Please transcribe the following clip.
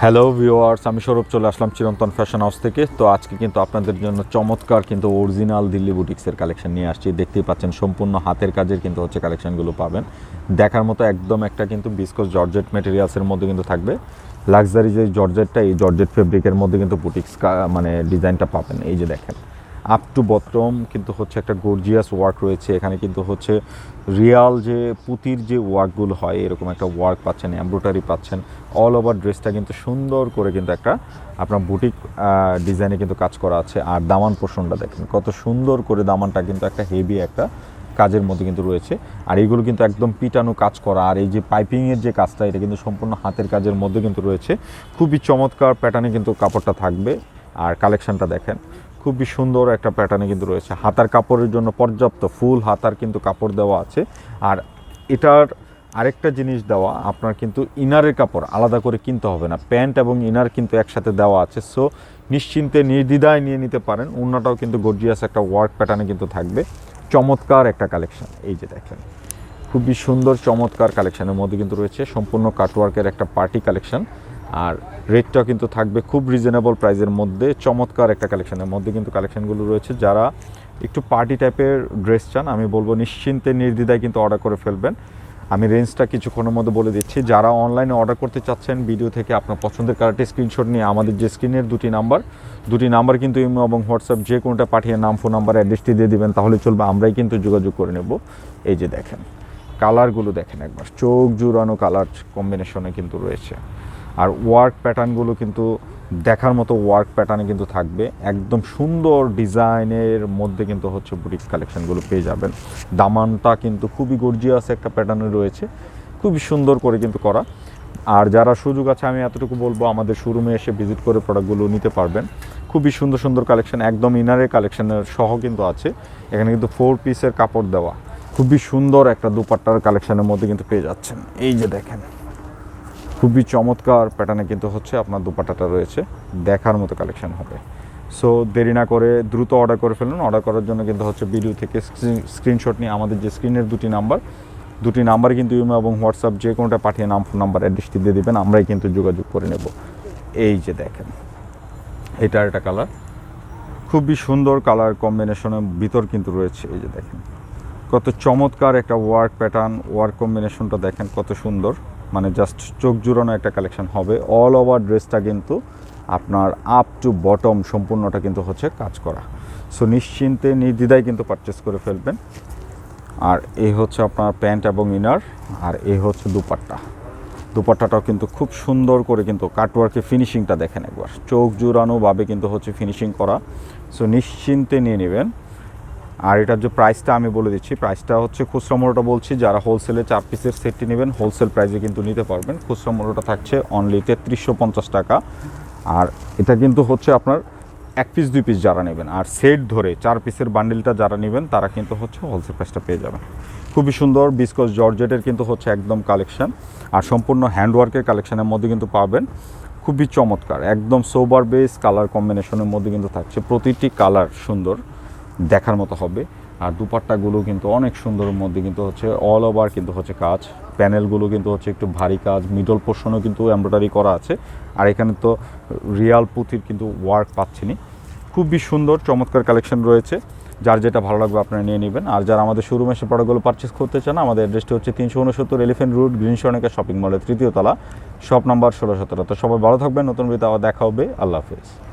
Hello viewers আমি সৌরভ চলে আসলাম চিরন্তন ফ্যাশন হাউস থেকে। তো আজকে কিন্তু আপনাদের জন্য চমৎকার কিন্তু অরিজিনাল দিল্লি বুটিক্সের কালেকশন নিয়ে আসছি। দেখতেই পাচ্ছেন, সম্পূর্ণ হাতের কাজের কিন্তু হচ্ছে কালেকশনগুলো পাবেন। দেখার মতো একদম একটা কিন্তু বিস্কস জর্জেট মেটেরিয়ালসের মধ্যে কিন্তু থাকবে। লাক্সারি যে জর্জেটটা এই জর্জেট ফেব্রিকের মধ্যে কিন্তু বুটিক্স মানে ডিজাইনটা পাবেন। এই যে দেখেন আপ টু বটম কিন্তু হচ্ছে একটা গর্জিয়াস ওয়ার্ক রয়েছে। এখানে কিন্তু হচ্ছে রিয়াল যে পুঁতির যে ওয়ার্কগুলো হয়, এরকম একটা ওয়ার্ক পাচ্ছেন এমব্রয়ডারি পাচ্ছেন। অল ওভার ড্রেসটা কিন্তু সুন্দর করে কিন্তু একটা আপনার বুটিক ডিজাইনে কিন্তু কাজ করা আছে। আর দামান পোষণটা দেখেন, কত সুন্দর করে দামানটা কিন্তু একটা হেভি একটা কাজের মধ্যে কিন্তু রয়েছে। আর এইগুলো কিন্তু একদম পিটানো কাজ করা। আর এই যে পাইপিংয়ের যে কাজটা, এটা কিন্তু সম্পূর্ণ হাতের কাজের মধ্যে কিন্তু রয়েছে। খুবই চমৎকার প্যাটার্নে কিন্তু কাপড়টা থাকবে। আর কালেকশনটা দেখেন খুবই সুন্দর একটা প্যাটার্নে কিন্তু রয়েছে। হাতার কাপড়ের জন্য পর্যাপ্ত ফুল হাতার কিন্তু কাপড় দেওয়া আছে। আর এটার আরেকটা জিনিস দেওয়া, আপনার কিন্তু ইনারের কাপড় আলাদা করে কিনতে হবে না। প্যান্ট এবং ইনার কিন্তু একসাথে দেওয়া আছে। সো নিশ্চিন্তে, নির্দ্বিধায় নিয়ে নিতে পারেন। অন্যটাও কিন্তু গর্জিয়াস একটা ওয়ার্ক প্যাটার্নে কিন্তু থাকবে। চমৎকার একটা কালেকশন এই যে দেখেন, খুবই সুন্দর, চমৎকার কালেকশানের মধ্যে কিন্তু রয়েছে। সম্পূর্ণ কাটওয়ার্কের একটা পার্টি কালেকশন আর রেটটাও কিন্তু থাকবে খুব রিজনেবল প্রাইসের মধ্যে, চমৎকার একটা কালেকশনের মধ্যে কিন্তু কালেকশনগুলো রয়েছে। যারা একটু পার্টি টাইপের ড্রেস চান, আমি বলব নিশ্চিন্তে, নির্দ্বিধায় কিন্তু অর্ডার করে ফেলবেন। আমি রেঞ্জটা কিছুক্ষণের মধ্যে বলে দিচ্ছি। যারা অনলাইনে অর্ডার করতে চাচ্ছেন ভিডিও থেকে আপনার পছন্দের কালারটি স্ক্রিনশট নিয়ে আমাদের যে স্ক্রিনের দুটি নাম্বার দুটি নাম্বার কিন্তু ইমো এবং হোয়াটসঅ্যাপ যে কোনোটা পাঠিয়ে নাম ফোন নাম্বার অ্যাড্রেসটি দিয়ে দিবেন, তাহলে চলবে। আমরাই কিন্তু যোগাযোগ করে নেব। এই যে দেখেন কালারগুলো দেখেন একবার। চোখ জুড়ানো কালার কম্বিনেশনে কিন্তু রয়েছে। আর ওয়ার্ক প্যাটার্নগুলো কিন্তু দেখার মতো ওয়ার্ক প্যাটার্নে কিন্তু থাকবে। একদম সুন্দর ডিজাইনের মধ্যে কিন্তু হচ্ছে বুটিক্স কালেকশনগুলো পেয়ে যাবেন। দামানটা কিন্তু খুবই গর্জিয়াস একটা প্যাটার্নে রয়েছে। খুবই সুন্দর করে কিন্তু করা। আর যারা সুযোগ আছে, আমি এতটুকু বলব, আমাদের শোরুমে এসে ভিজিট করে প্রোডাক্টগুলো নিতে পারবেন। খুবই সুন্দর সুন্দর কালেকশন একদম ইনারের কালেকশনের সহ কিন্তু আছে। এখানে কিন্তু ফোর পিসের কাপড় দেওয়া। খুবই সুন্দর একটা দুপাট্টার কালেকশনের মধ্যে কিন্তু পেয়ে যাচ্ছেন। এই যে দেখেন। খুবই চমৎকার প্যাটার্নে কিন্তু হচ্ছে আপনার দুপাটাটা রয়েছে। দেখার মতো কালেকশন হবে। সো দেরি না করে দ্রুত অর্ডার করে ফেলুন। অর্ডার করার জন্য কিন্তু হচ্ছে ভিডিও থেকে স্ক্রিনশট নিয়ে আমাদের যে স্ক্রিনের দুটি নাম্বার দুটি নাম্বার কিন্তু ইমো এবং হোয়াটসঅ্যাপ যে কোনোটা পাঠিয়ে নাম ফোন নাম্বার অ্যাড্রেসটি দিয়ে দেবেন, আমরাই কিন্তু যোগাযোগ করে নেব। এই যে দেখেন এটা একটা কালার খুবই সুন্দর কালার কম্বিনেশনের ভিতর কিন্তু রয়েছে, এই যে দেখেন। কত চমৎকার একটা ওয়ার্ক প্যাটার্ন ওয়ার্ক কম্বিনেশনটা দেখেন কত সুন্দর। মানে জাস্ট চোখ জুড়ানো একটা কালেকশন হবে। অল ওভার ড্রেসটা কিন্তু আপনার আপ টু বটম সম্পূর্ণটা কিন্তু হচ্ছে কাজ করা। সো নিশ্চিন্তে নির্দ্বিধায় কিন্তু পারচেস করে ফেলবেন। আর এই হচ্ছে আপনার প্যান্ট এবং ইনার আর এই হচ্ছে দুপাট্টা। দুপাট্টাটাও কিন্তু খুব সুন্দর করে কিন্তু কাটওয়ার্কের ফিনিশিংটা দেখেন একবার। চোখ জুড়ানোভাবে কিন্তু হচ্ছে ফিনিশিং করা। সো নিশ্চিন্তে নিয়ে নেবেন। আর এটার যে প্রাইসটা আমি বলে দিচ্ছি প্রাইসটা হচ্ছে খুচরা মূল্যটা বলছি, যারা হোলসেলে চার পিসের সেটটি নেবেন হোলসেল প্রাইসে কিন্তু নিতে পারবেন। খুচরা মূল্যটা থাকছে অনলি তেত্রিশশো পঞ্চাশ টাকা। আর এটা কিন্তু হচ্ছে আপনার এক পিস দুই পিস যারা নেবেন। আর সেট ধরে চার পিসের বান্ডিলটা যারা নেবেন, তারা কিন্তু হচ্ছে হোলসেল প্রাইসটা পেয়ে যাবেন। খুবই সুন্দর বিস্কস জর্জেটের কিন্তু হচ্ছে একদম কালেকশান আর সম্পূর্ণ হ্যান্ডওয়ার্কের কালেকশানের মধ্যে কিন্তু পাবেন। খুবই চমৎকার, একদম সোবার বেস কালার কম্বিনেশনের মধ্যে কিন্তু থাকছে। প্রতিটি কালার সুন্দর। দেখার মতো হবে। আর দুপাট্টাগুলো কিন্তু অনেক সুন্দরের মধ্যে কিন্তু হচ্ছে অল ওভার কিন্তু হচ্ছে কাজ। প্যানেলগুলো কিন্তু হচ্ছে একটু ভারী কাজ মিডল পোর্শনও কিন্তু এমব্রয়ডারি করা আছে। আর এখানে তো রিয়াল পুঁথির কিন্তু ওয়ার্ক পাচ্ছিনি। খুবই সুন্দর, চমৎকার কালেকশন রয়েছে। যার যেটা ভালো লাগবে আপনারা নিয়ে নেবেন। আর যারা আমাদের শোরুমে এসে প্রোডাক্টগুলো পারচেস করতে চান, আমাদের অ্যাড্রেসটি হচ্ছে তিনশো উনসত্তর এলিফেন্ট রুট গ্রিন সনেকা শপিং মলের তৃতীয় তলা শপ নাম্বার ষোলো সতেরো। তো সবাই ভালো থাকবেন, নতুন বিতে আবার দেখা হবে। আল্লাহ হাফিজ।